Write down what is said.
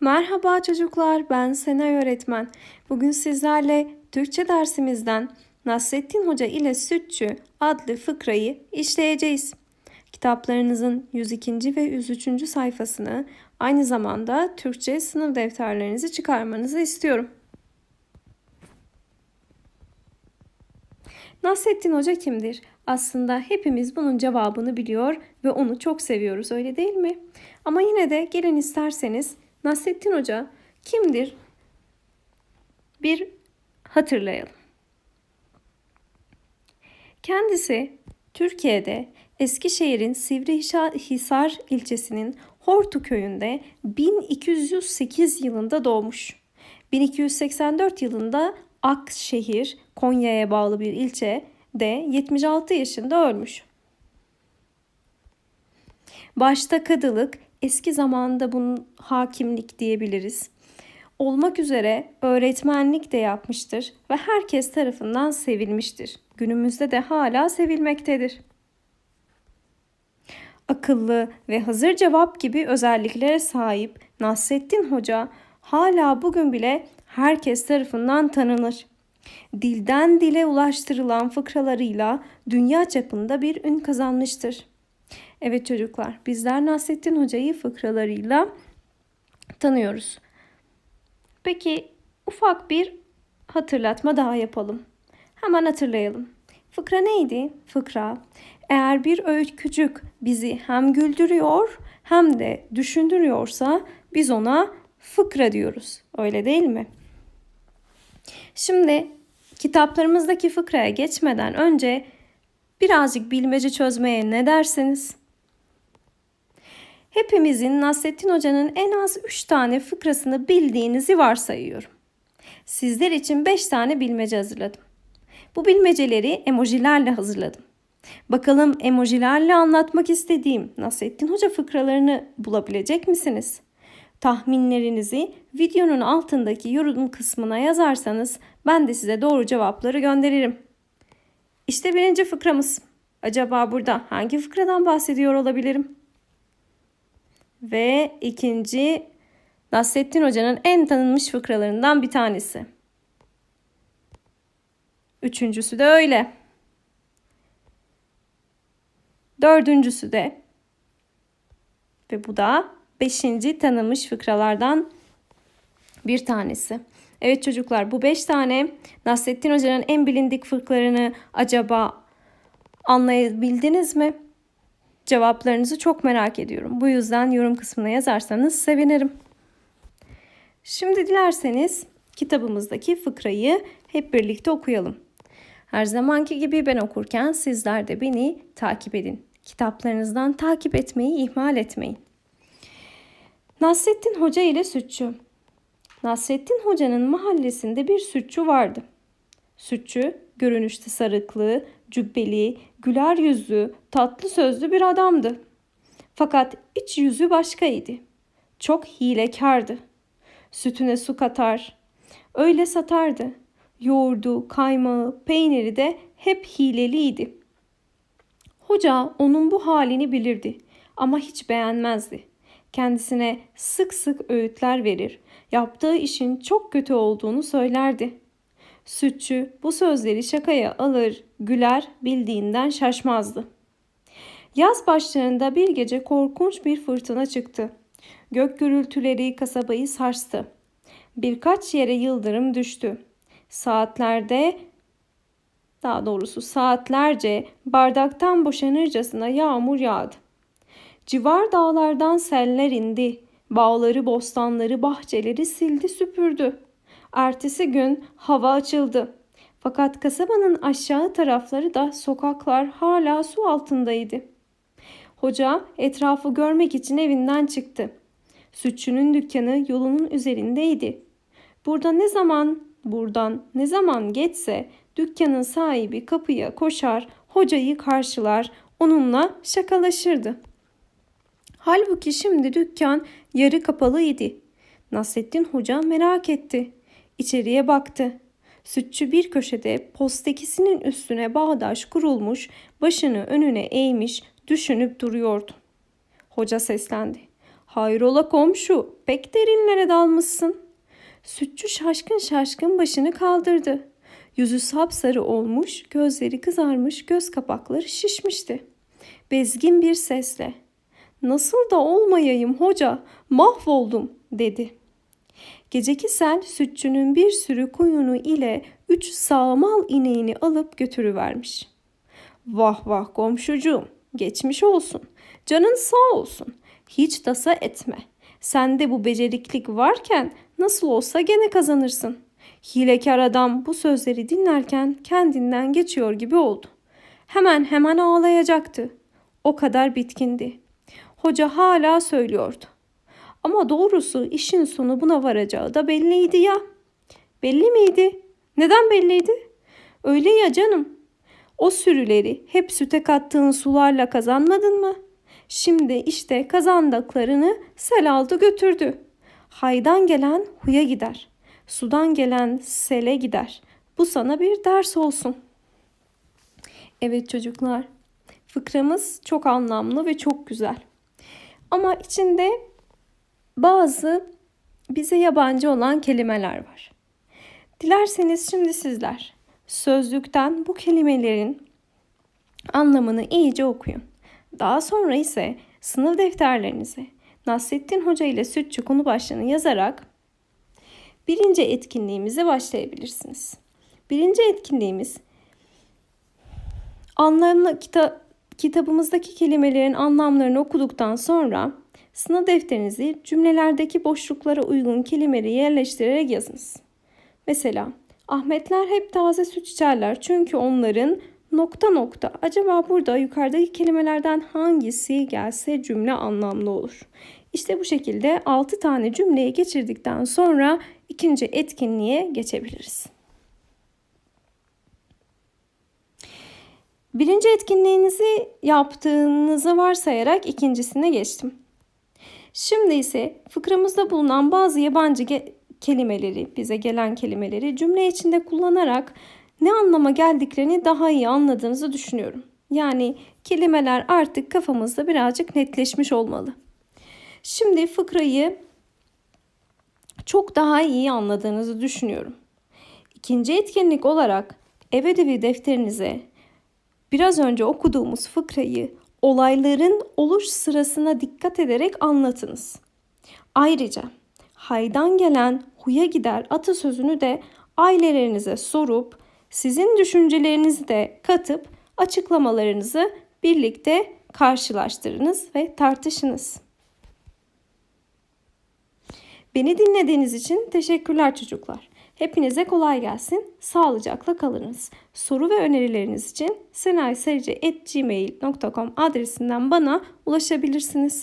Merhaba çocuklar, ben Senay öğretmen. Bugün sizlerle Türkçe dersimizden Nasrettin Hoca ile Sütçü adlı fıkrayı işleyeceğiz. Kitaplarınızın 102. ve 103. sayfasını aynı zamanda Türkçe sınıf defterlerinizi çıkarmanızı istiyorum. Nasrettin Hoca kimdir? Aslında hepimiz bunun cevabını biliyor ve onu çok seviyoruz öyle değil mi? Ama yine de gelin isterseniz Nasrettin Hoca kimdir? Bir hatırlayalım. Kendisi Türkiye'de Eskişehir'in Sivrihisar ilçesinin Hortu köyünde 1208 yılında doğmuş. 1284 yılında Akşehir, Konya'ya bağlı bir ilçe de 76 yaşında ölmüş. Başta kadılık, eski zamanda bunun hakimlik diyebiliriz. Olmak üzere öğretmenlik de yapmıştır ve herkes tarafından sevilmiştir. Günümüzde de hala sevilmektedir. Akıllı ve hazır cevap gibi özelliklere sahip Nasrettin Hoca hala bugün bile herkes tarafından tanınır. Dilden dile ulaştırılan fıkralarıyla dünya çapında bir ün kazanmıştır. Evet çocuklar, bizler Nasrettin Hoca'yı fıkralarıyla tanıyoruz. Peki ufak bir hatırlatma daha yapalım. Hemen hatırlayalım. Fıkra neydi? Fıkra eğer bir öykücük bizi hem güldürüyor hem de düşündürüyorsa biz ona fıkra diyoruz. Öyle değil mi? Şimdi kitaplarımızdaki fıkraya geçmeden önce birazcık bilmece çözmeye ne dersiniz? Hepimizin Nasrettin Hoca'nın en az 3 tane fıkrasını bildiğinizi varsayıyorum. Sizler için 5 tane bilmece hazırladım. Bu bilmeceleri emojilerle hazırladım. Bakalım emojilerle anlatmak istediğim Nasrettin Hoca fıkralarını bulabilecek misiniz? Tahminlerinizi videonun altındaki yorum kısmına yazarsanız ben de size doğru cevapları gönderirim. İşte birinci fıkramız. Acaba burada hangi fıkradan bahsediyor olabilirim? Ve ikinci Nasrettin Hoca'nın en tanınmış fıkralarından bir tanesi. Üçüncüsü de öyle. Dördüncüsü de ve bu da beşinci tanınmış fıkralardan bir tanesi. Evet çocuklar bu beş tane Nasrettin Hoca'nın en bilindik fıkralarını acaba anlayabildiniz mi? Cevaplarınızı çok merak ediyorum. Bu yüzden yorum kısmına yazarsanız sevinirim. Şimdi dilerseniz kitabımızdaki fıkrayı hep birlikte okuyalım. Her zamanki gibi ben okurken sizler de beni takip edin. Kitaplarınızdan takip etmeyi ihmal etmeyin. Nasrettin Hoca ile Sütçü Nasrettin Hoca'nın mahallesinde bir sütçü vardı. Sütçü görünüşte sarıklı, cübbeli, güler yüzlü, tatlı sözlü bir adamdı. Fakat iç yüzü başkaydı. Çok hilekardı. Sütüne su katar, öyle satardı. Yoğurdu, kaymağı, peyniri de hep hileliydi. Hoca onun bu halini bilirdi ama hiç beğenmezdi. Kendisine sık sık öğütler verir, yaptığı işin çok kötü olduğunu söylerdi. Sütçü bu sözleri şakaya alır, güler, bildiğinden şaşmazdı. Yaz başlarında bir gece korkunç bir fırtına çıktı. Gök gürültüleri kasabayı sarstı. Birkaç yere yıldırım düştü. Saatlerde daha doğrusu saatlerce bardaktan boşanırcasına yağmur yağdı. Civar dağlardan seller indi. Bağları, bostanları, bahçeleri sildi süpürdü. Ertesi gün hava açıldı. Fakat kasabanın aşağı tarafları da sokaklar hala su altındaydı. Hoca etrafı görmek için evinden çıktı. Sütçünün dükkanı yolunun üzerindeydi. Burada ne zaman buradan ne zaman geçse dükkanın sahibi kapıya koşar, hocayı karşılar, onunla şakalaşırdı. Halbuki şimdi dükkan yarı kapalı idi. Nasrettin Hoca merak etti. İçeriye baktı. Sütçü bir köşede postekisinin üstüne bağdaş kurulmuş, başını önüne eğmiş, düşünüp duruyordu. Hoca seslendi. Hayrola komşu, pek derinlere dalmışsın. Sütçü şaşkın şaşkın başını kaldırdı. Yüzü sapsarı olmuş, gözleri kızarmış, göz kapakları şişmişti. Bezgin bir sesle, ''Nasıl da olmayayım hoca, mahvoldum.'' dedi. Geceki sel sütçünün bir sürü koyunu ile üç sağmal ineğini alıp götürüvermiş. Vah vah komşucuğum, geçmiş olsun. Canın sağ olsun. Hiç tasa etme. Sende bu beceriklik varken nasıl olsa gene kazanırsın. Hilekar adam bu sözleri dinlerken kendinden geçiyor gibi oldu. Hemen hemen ağlayacaktı. O kadar bitkindi. Hoca hala söylüyordu. Ama doğrusu işin sonu buna varacağı da belliydi ya. Belli miydi? Neden belliydi? Öyle ya canım. O sürüleri hep süte kattığın sularla kazanmadın mı? Şimdi işte kazandıklarını sel aldı götürdü. Haydan gelen huya gider. Sudan gelen sele gider. Bu sana bir ders olsun. Evet çocuklar. Fıkramız çok anlamlı ve çok güzel. Ama içinde bazı bize yabancı olan kelimeler var. Dilerseniz şimdi sizler sözlükten bu kelimelerin anlamını iyice okuyun. Daha sonra ise sınıf defterlerinize Nasrettin Hoca ile Sütçü konu başlığını yazarak birinci etkinliğimize başlayabilirsiniz. Birinci etkinliğimiz anlamlı kita kitabımızdaki kelimelerin anlamlarını okuduktan sonra Sınav defterinizi cümlelerdeki boşluklara uygun kelimeleri yerleştirerek yazınız. Mesela Ahmetler hep taze süt içerler çünkü onların nokta nokta. Acaba burada yukarıdaki kelimelerden hangisi gelse cümle anlamlı olur. İşte bu şekilde 6 tane cümleyi geçirdikten sonra ikinci etkinliğe geçebiliriz. Birinci etkinliğinizi yaptığınızı varsayarak ikincisine geçtim. Şimdi ise fıkramızda bulunan bazı yabancı ge- kelimeleri, bize gelen kelimeleri cümle içinde kullanarak ne anlama geldiklerini daha iyi anladığınızı düşünüyorum. Yani kelimeler artık kafamızda birazcık netleşmiş olmalı. Şimdi fıkrayı çok daha iyi anladığınızı düşünüyorum. İkinci etkinlik olarak ev ödevi defterinize biraz önce okuduğumuz fıkrayı olayların oluş sırasına dikkat ederek anlatınız. Ayrıca haydan gelen huya gider atasözünü de ailelerinize sorup sizin düşüncelerinizi de katıp açıklamalarınızı birlikte karşılaştırınız ve tartışınız. Beni dinlediğiniz için teşekkürler çocuklar. Hepinize kolay gelsin. Sağlıcakla kalınız. Soru ve önerileriniz için senayserici.gmail.com adresinden bana ulaşabilirsiniz.